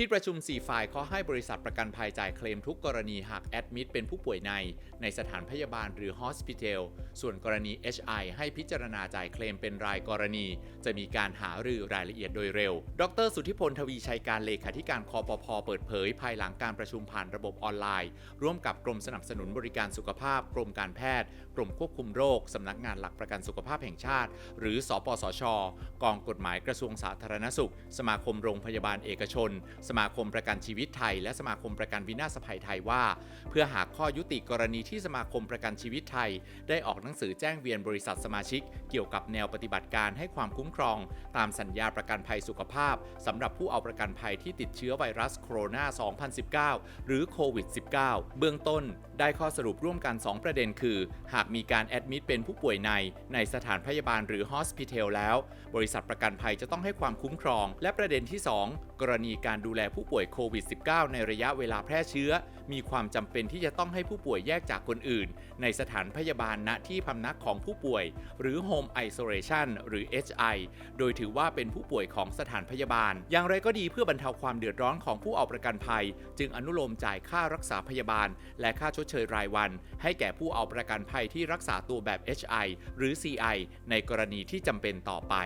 ที่ประชุม 4 ฝ่ายขอให้บริษัทประกันภัยจ่ายเคลมทุกกรณีหากแอดมิดเป็นผู้ป่วยใน ในสถานพยาบาลหรือ Hospital ส่วนกรณี HI ให้พิจารณาจ่ายเคลมเป็นรายกรณี จะมีการหารือรายละเอียดโดยเร็ว ดร สุทธิพลทวีชัยการเลขาธิการคอปพเปิดเผย ภายหลังการประชุมผ่านระบบออนไลน์ ร่วมกับกรมสนับสนุนบริการสุขภาพ กรมการแพทย์ กรมควบคุมโรคสำนักงานหลักประกันสุขภาพแห่งชาติ หรือ สปสช กองกฎหมายกระทรวงสาธารณสุข สมาคมโรงพยาบาลเอกชนสมาคมประกันชีวิตไทย และสมาคมประกันวินาศภัยไทยว่า เพื่อหาข้อยุติกรณีที่สมาคมประกันชีวิตไทย ได้ออกหนังสือแจ้งเวียนบริษัทสมาชิก เกี่ยวกับแนวปฏิบัติการให้ความคุ้มครอง ตามสัญญาประกันภัยสุขภาพสำหรับผู้เอาประกันภัยที่ติดเชื้อไวรัสโคโรนา 2019 หรือโควิด -19 เบื้องต้นได้ข้อสรุปร่วมกัน 2 ประเด็นคือ หากมีการแอดมิดเป็นผู้ป่วยใน ในสถานพยาบาลหรือฮอสพิทอลแล้ว บริษัทประกันภัยจะต้องให้ความคุ้มครอง และประเด็นที่ 2 กรณีการดูแลผู้ป่วยโควิด -19 ในระยะเวลาแพร่เชื้อ มีความจำเป็นที่จะต้องให้ผู้ป่วยแยกจากคนอื่น ในสถานพยาบาลณที่พำนักของผู้ป่วย หรือ Home Isolation หรือ HI โดยถือว่าเป็นผู้ป่วยของสถานพยาบาล อย่างไรก็ดีเพื่อบรรเทาความเดือดร้อนของผู้เอาประกันภัย จึงอนุโลมจ่ายค่ารักษาพยาบาล และค่าชดเชยรายวัน ให้แก่ผู้เอาประกันภัยที่รักษาตัวแบบ HI หรือ CI ในกรณีที่จำเป็นต่อไป